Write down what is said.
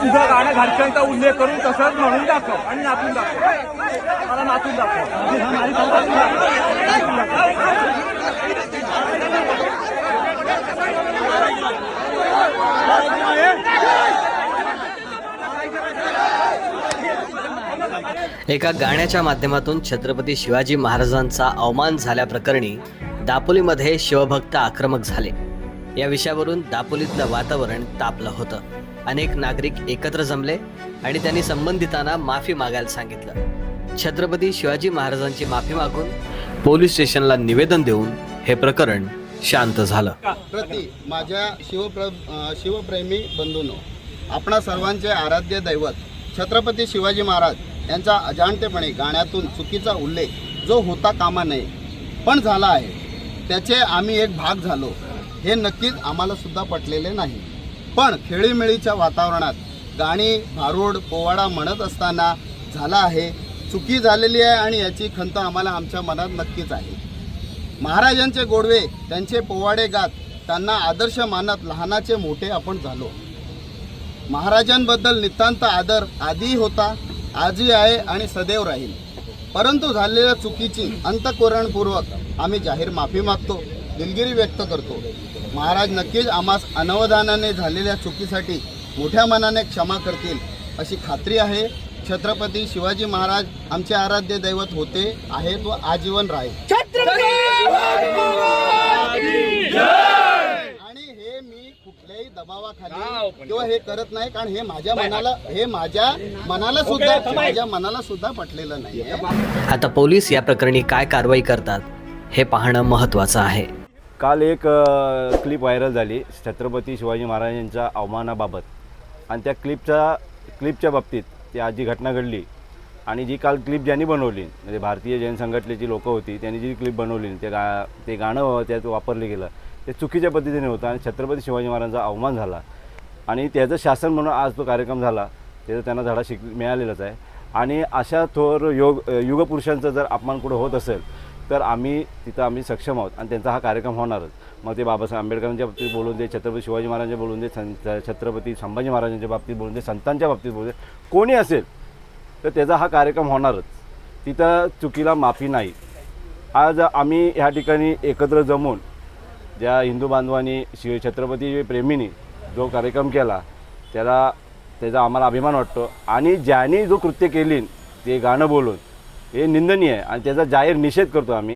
तुझं गाणं घरच्यांचा उल्लेख करून तसंच म्हणून दाखव आणि नातून दाखव. मला नातून दाखव. एका गाण्याच्या माध्यमातून छत्रपती शिवाजी महाराजांचा अवमान झाल्याप्रकरणी दापोलीमध्ये शिवभक्त आक्रमक झाले. या विषयावरून दापोलीतलं वातावरण तापलं होतं. अनेक नागरिक एकत्र जमले आणि त्यांनी संबंधितांना माफी मागायला सांगितलं. छत्रपती शिवाजी महाराजांची माफी मागून पोलीस स्टेशनला निवेदन देऊन हे प्रकरण शांत झालं. प्रति माझ्या शिवप्र शिवप्रेमी बंधूंनो आपणा सर्वांचे आराध्य दैवत छत्रपती शिवाजी महाराज यांचा अजाणतेपणे गाण्यातून चुकीचा उल्लेख जो होता कामा नये पण झाला आहे. त्याचे आम्ही एक भाग झालो. हे नक्कीच आम्हाला सुद्धा पटलेले नाही. पण खेळीमेळीच्या वातावरणात गाणी भारूड पोवाडा म्हणत असताना झाला आहे चुकी झालेली आहे आणि याची खंत आम्हाला आमच्या मनात नक्कीच आहे. महाराजांचे गोडवे त्यांचे पोवाडे गात त्यांना आदर्श मानत लहानाचे मोठे आपण झालो. महाराजांबद्दल नितांत आदर आधी होता आजही आहे आणि सदैव राहील. परंतु झालेल्या चुकीची अंतःकरणपूर्वक आम्ही जाहीर माफी मागतो. दिलगिरी व्यक्त करतो. महाराज नक्कीच आम्हास अनवधानाने झालेल्या चुकीसाठी मोठ्या मनाने क्षमा करतील अशी खात्री आहे. छत्रपती शिवाजी महाराज आमचे आराध्य दैवत होते आहेत व आजीवन राहील आणि हे मी कुठल्याही दबावाखाली किंवा हे करत नाही कारण हे माझ्या मनाला हे माझ्या मनाला सुद्धा माझ्या मनाला सुद्धा पटलेलं नाही. आता पोलीस या प्रकरणी काय कारवाई करतात हे पाहणं महत्त्वाचं आहे. काल एक क्लिप व्हायरल झाली छत्रपती शिवाजी महाराजांच्या अवमानाबाबत. आणि त्या क्लिपच्या क्लिपच्या बाबतीत ती आज जी घटना घडली आणि जी काल क्लिप ज्यांनी बनवली म्हणजे भारतीय जैन संघटनेची लोकं होती त्यांनी जी क्लिप बनवली ते गा ते गाणं त्यात वापरलं गेलं ते चुकीच्या पद्धतीने होतं आणि छत्रपती शिवाजी महाराजांचा अवमान झाला. आणि त्याचं शासन म्हणून आज तो कार्यक्रम झाला त्याचा त्यांना धडा शिक मिळालेलाच आहे. आणि अशा थोर योग युगपुरुषांचा जर अपमान कुठं होत असेल तर आम्ही तिथं आम्ही सक्षम आहोत आणि त्यांचा हा कार्यक्रम होणारच. मग ते बाबासाहेब आंबेडकरांच्या बाबतीत बोलून दे छत्रपती शिवाजी महाराजांच्या बोलून दे छत्रपती संभाजी महाराजांच्या बाबतीत बोलून दे संतांच्या बाबतीत बोलून दे. कोणी असेल तर त्याचा हा कार्यक्रम होणारच. तिथं चुकीला माफी नाही. आज आम्ही ह्या ठिकाणी एकत्र जमून ज्या हिंदू बांधवांनी शिव छत्रपती प्रेमींनी जो कार्यक्रम केला त्याला त्याचा आम्हाला अभिमान वाटतो. आणि ज्यांनी जो कृत्य केली ते गाणं बोलून हे निंदनीय आहे आणि त्याचा जाहीर निषेध करतो आम्ही.